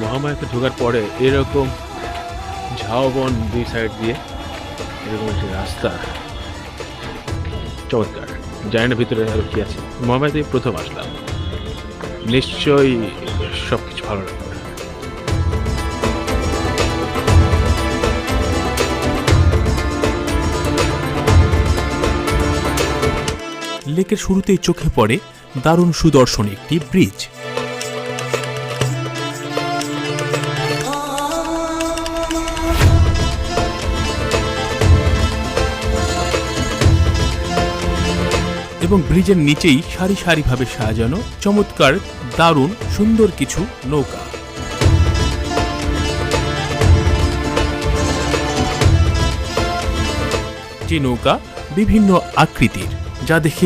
মহামায়াতে ঢোকার পরে এরকম ঝাউবন দুই সাইড দিয়ে এরকম একটি রাস্তা। চমৎকার। জানি না ভিতরে আরও কি আছে। মহামায়াতে প্রথম আসলাম। নিশ্চয়ই সব কিছু ভালো লাগবে। লেকের শুরুতেই চোখে পড়ে দারুণ সুদর্শন একটি ব্রিজ। এবং ব্রিজের নিচেই সারি সারিভাবে সাজানো চমৎকার, দারুণ, সুন্দর কিছু নৌকা। যে নৌকা বিভিন্ন আকৃতির, যা দেখে